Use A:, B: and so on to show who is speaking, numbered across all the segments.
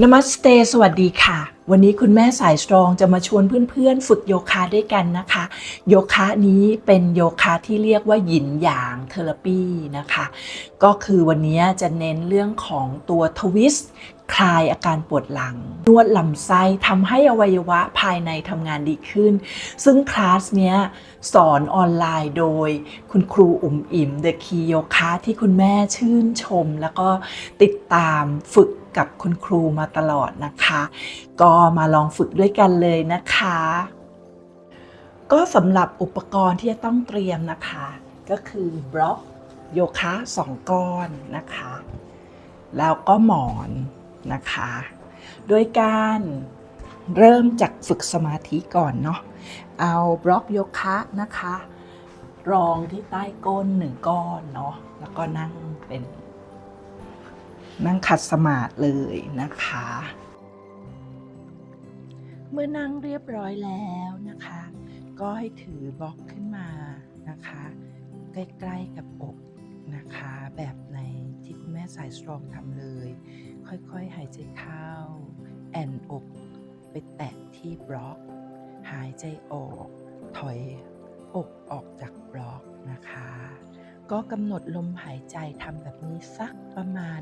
A: นมัสเต สวัสดีค่ะ วันนี้คุณแม่สายสตรองจะมาชวนเพื่อนๆ ฝึกโยคะด้วยกันนะคะ โยคะนี้เป็นโยคะที่เรียกว่าหยินหยางเทอราปีนะคะ ก็คือวันนี้จะเน้นเรื่องของตัวทวิสต์คลายอาการปวดหลัง นวดลำไส้ทำให้อวัยวะภายในทำงานดีขึ้น ซึ่งคลาสเนี้ยสอนออนไลน์โดยคุณครูอุ๋มอิ๋มเดอะคีโยคะที่คุณแม่ชื่นชม แล้วก็ติดตามฝึก กับคุณครูมาตลอดนะคะ ก็มาลองฝึกด้วยกันเลยนะคะ ก็สำหรับอุปกรณ์ที่จะต้องเตรียมนะคะ ก็คือบล็อกโยคะสองก้อนนะคะ แล้วก็หมอนนะคะ โดยการเริ่มจากฝึกสมาธิก่อนเนาะ เอาบล็อกโยคะนะคะ รองที่ใต้ก้นหนึ่งก้อนเนาะ แล้วก็นั่งเป็น นั่งขัดสมาธิเลยนะคะ เมื่อนั่งเรียบร้อยแล้วนะคะ ก็ให้ถือบล็อกขึ้นมานะคะ ใกล้ๆกับอกนะคะ แบบในที่คุณแม่สายสตรองทำเลย ค่อยๆ หายใจเข้า แอนอกไปแตะที่บล็อก หายใจออก ถอยอกออกจากบล็อกนะคะ ก็กำหนดลมหายใจทำแบบนี้สักประมาณ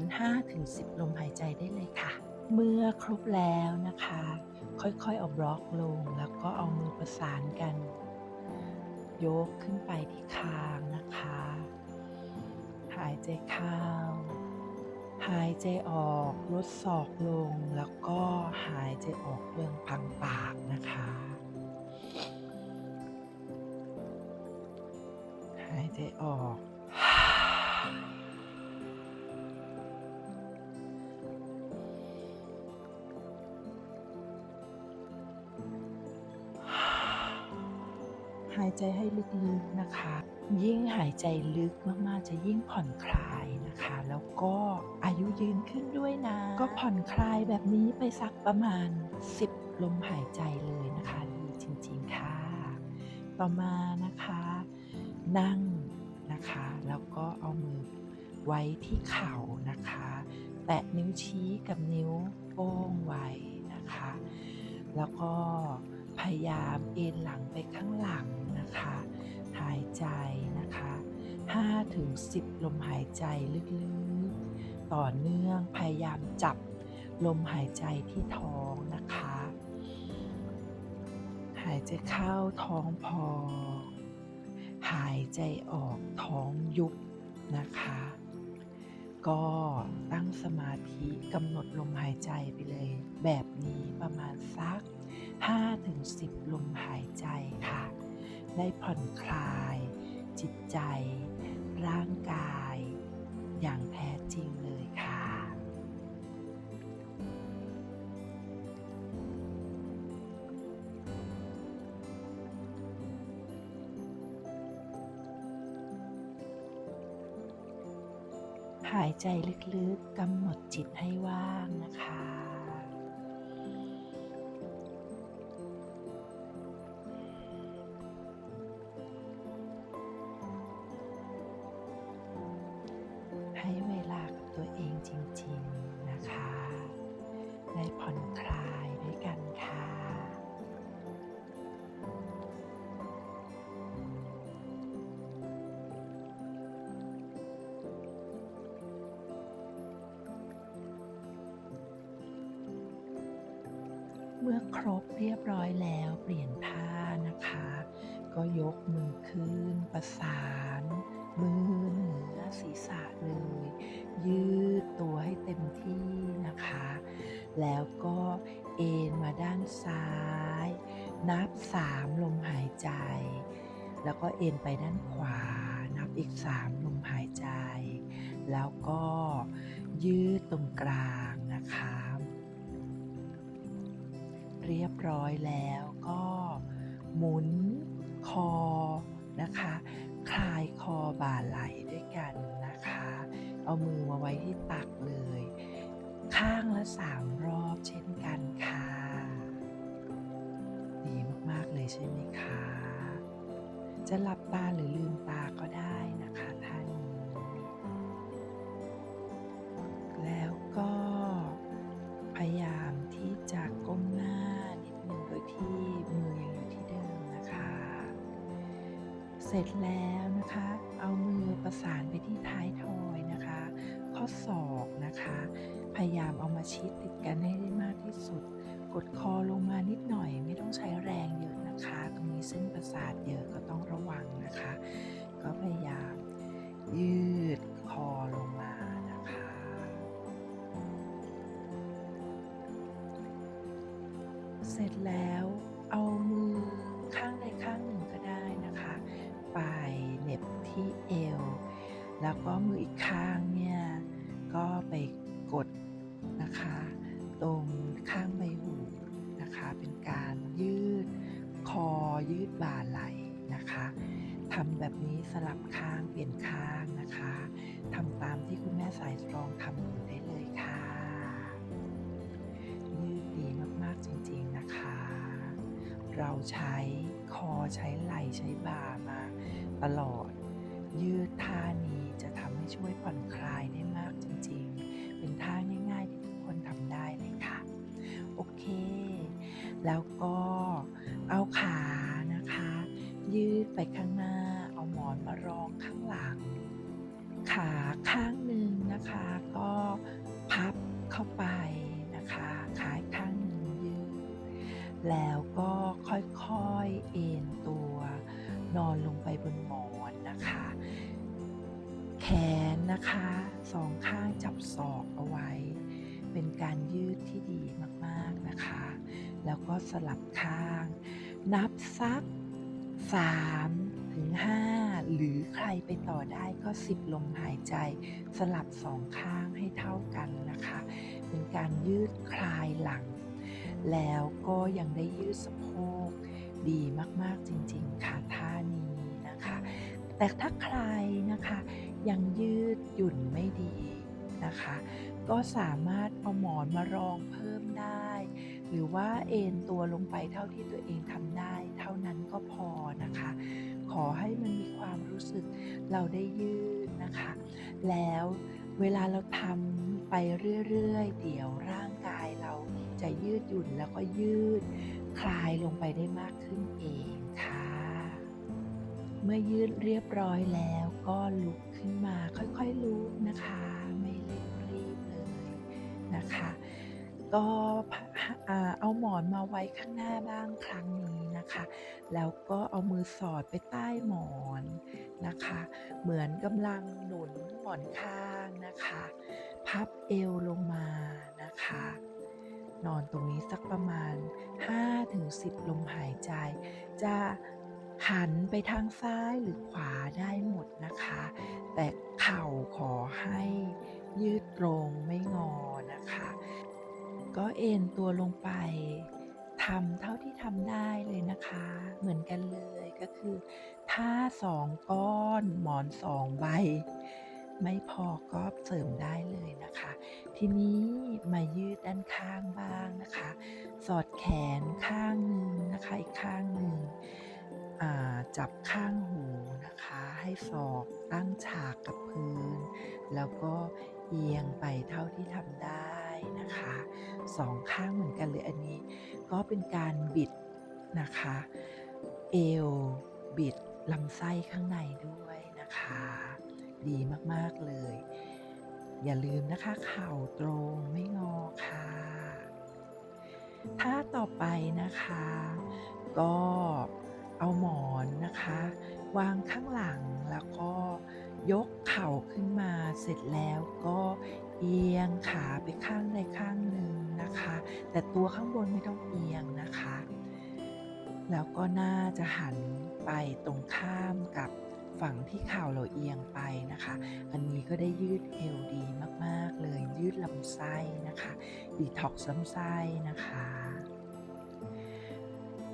A: 5-10 ลมหายใจได้เลยค่ะ เมื่อครบแล้วนะคะ ค่อยๆเอาบล็อกลงแล้วก็เอามือประสานกัน ยกขึ้นไปที่คางนะคะ หายใจเข้า หายใจออกลดศอกลง แล้วก็หายใจออกเรื่องพังปากนะคะหายใจออก หายใจให้ลึกๆนะคะ ยิ่งหายใจลึกมากๆจะยิ่งผ่อนคลายนะคะ แล้วก็อายุยืนขึ้นด้วยนะ ก็ผ่อนคลายแบบนี้ไปสักประมาณ 10 ลมหายใจเลยนะคะดีจริงๆค่ะ ต่อมานะคะ นั่ง นะคะ แล้วก็เอามือไว้ที่เข่านะคะ แตะนิ้วชี้กับนิ้วโป้งไว้นะคะ แล้วก็พยายามเอนหลังไปข้างหลังนะคะ หายใจนะคะ5ถึง10 ลมหายใจลึกๆ ต่อเนื่องพยายามจับลมหายใจที่ท้องนะคะ หายใจเข้าท้องพอง หายใจออกท้องยุบนะคะ ก็ตั้งสมาธิกำหนดลมหายใจไปเลย แบบนี้ประมาณสัก 5-10 ลมหายใจค่ะ ได้ผ่อนคลาย จิตใจ ร่างกาย อย่างแท้จริงเลย หายใจลึกๆกำหนดจิตให้ว่างนะคะ มื่อครบเรียบร้อยแล้วเปลี่ยนท่านะคะ ก็ยกมือขึ้น ประสานมือเหนือศีรษะเลย ยืดตัวให้เต็มที่นะคะ แล้วก็เอนมาด้านซ้าย นับสามลมหายใจ แล้วก็เอนไปด้านขวา นับอีกสามลมหายใจ แล้วก็ยืดตรงกลางนะคะ เรียบร้อยแล้วก็หมุนคอนะคะ คลายคอบ่าไหลด้วยกันนะคะ เอามือมาไว้ที่ตักเลย ข้างละสามรอบเช่นกันค่ะ ดีมากๆเลยใช่ไหมคะ จะหลับตาหรือลืมตาก็ได้ เสร็จแล้วนะคะ เอามือประสานไปที่ท้ายทอยนะคะ ข้อศอกนะคะ พยายามเอามาชิดติดกันให้ได้มากที่สุด กดคอลงมานิดหน่อย ไม่ต้องใช้แรงเยอะนะคะ ตรงนี้เส้นประสาทเยอะก็ต้องระวังนะคะ ก็พยายามยืดคอลงมานะคะ เสร็จแล้ว กดนะคะ ตรงข้างใบหูนะคะ เป็นการยืดคอยืดบ่าไหล่นะคะทำแบบนี้สลับข้างเปลี่ยนข้างนะคะทำตามที่คุณแม่สายตรองทำอยู่ได้เลยค่ะ ยืดดีมากๆจริงๆนะคะ เราใช้คอใช้ไหล่ใช้บ่ามาตลอด ยืดท่านี้จะทำให้ช่วยผ่อนคลายได้มากจ แล้วก็เอาขานะคะ ยืดไปข้างหน้า เอาหมอนมารองข้างหลัง ขาข้างหนึ่งนะคะ ก็พับเข้าไปนะคะขาอีกข้างหนึ่งยืด แล้วก็ค่อยๆเอ็นตัวนอนลงไปบนหมอนนะคะ แขนนะคะสองข้างจับศอกเอาไว้ เป็นการยืดที่ดีมากๆนะคะ แล้วก็สลับข้าง นับสัก3ถึง5หรือใครไปต่อได้ก็ 10 ลมหายใจ สลับสองข้างให้เท่ากันนะคะ เป็นการยืดคลายหลัง แล้วก็ยังได้ยืดสะโพกดีมากๆจริงๆค่ะท่านี้นะคะ แต่ถ้าใครนะคะยังยืดหยุ่นไม่ดีนะคะ ก็สามารถเอาหมอนมารองเพิ่มได้ หรือว่าเอนตัวลงไปเท่าที่ตัวเองทำได้ เท่านั้นก็พอนะคะ ขอให้มันมีความรู้สึกเราได้ยืดนะคะ แล้วเวลาเราทำไปเรื่อยๆ เดี๋ยวร่างกายเราจะยืดหยุ่นแล้วก็ยืดคลายลงไปได้มากขึ้นเองค่ะ เมื่อยืดเรียบร้อยแล้วก็ลุกขึ้นมาค่อยๆลุกนะคะ ไม่เร่งรีบเลยนะคะ ก็ เอาหมอนมาไว้ข้างหน้าบ้างครั้งนี้นะคะ แล้วก็เอามือสอดไปใต้หมอนนะคะ เหมือนกำลังหนุนหมอนข้างนะคะ พับเอวลงมานะคะ นอนตรงนี้สักประมาณ 5-10 ลมหายใจ จะหันไปทางซ้ายหรือขวาได้หมดนะคะ แต่เข่าขอให้ยืดตรงไม่งอนะคะ ก็เอนตัวลงไปทำเท่าที่ทำได้เลยนะคะ เหมือนกันเลยก็คือ ถ้าสองก้อนหมอนสองใบ ไม่พอก็เสริมได้เลยนะคะ ทีนี้มายืดด้านข้างบ้างนะคะ สอดแขนข้างหนึ่งนะคะอีกข้างหนึ่งจับข้างหูนะคะ ให้ศอกตั้งฉากกับพื้น แล้วก็เอียงไปเท่าที่ทำได้ นะคะสองข้างเหมือนกันเลยอันนี้ ก็เป็นการบิดนะคะ เอวบิดลำไส้ข้างในด้วยนะคะ ดีมากๆเลย อย่าลืมนะคะเข่าตรงไม่งอค่ะท่าต่อไปนะคะ ก็เอาหมอนนะคะ วางข้างหลังแล้วก็ ยกเข่าขึ้นมาเสร็จแล้วก็เอียงขาไปข้างใดข้างหนึ่งนะคะ แต่ตัวข้างบนไม่ต้องเอียงนะคะ แล้วก็น่าจะหันไปตรงข้ามกับฝั่งที่เข่าเราเอียงไปนะคะ อันนี้ก็ได้ยืดเอวดีมากๆเลยยืดลำไส้นะคะดีท็อกซ์ลำไส้นะคะ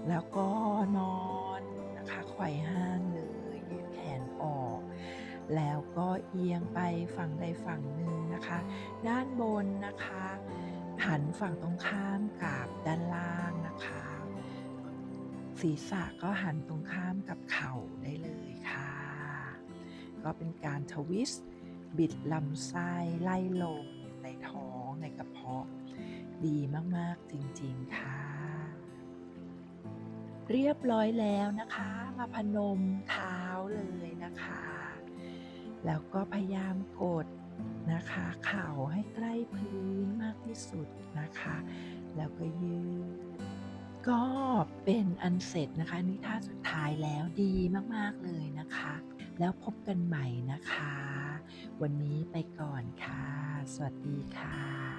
A: แล้วก็นอนนะคะไขว่ห้างเลยยืดแขนออก แล้วก็เอียงไปฝั่งใดฝั่งหนึ่งนะคะ ด้านบนนะคะ หันฝั่งตรงข้ามกับด้านล่างนะคะ ศีรษะก็หันตรงข้ามกับเข่าได้เลยค่ะ ก็เป็นการทวิสต์บิดลำไส้ไล่ลงในท้องในกระเพาะ ดีมากๆจริงๆค่ะ เรียบร้อยแล้วนะคะ มาพนมเท้าเลยนะคะ แล้วก็พยายามกดนะคะเข่าให้ใกล้พื้นมากที่สุดนะคะ แล้วก็ยืดก็เป็นอันเสร็จนะคะนี่ท่าสุดท้ายแล้วดีมากๆเลยนะคะ แล้วพบกันใหม่นะคะ วันนี้ไปก่อนค่ะ สวัสดีค่ะ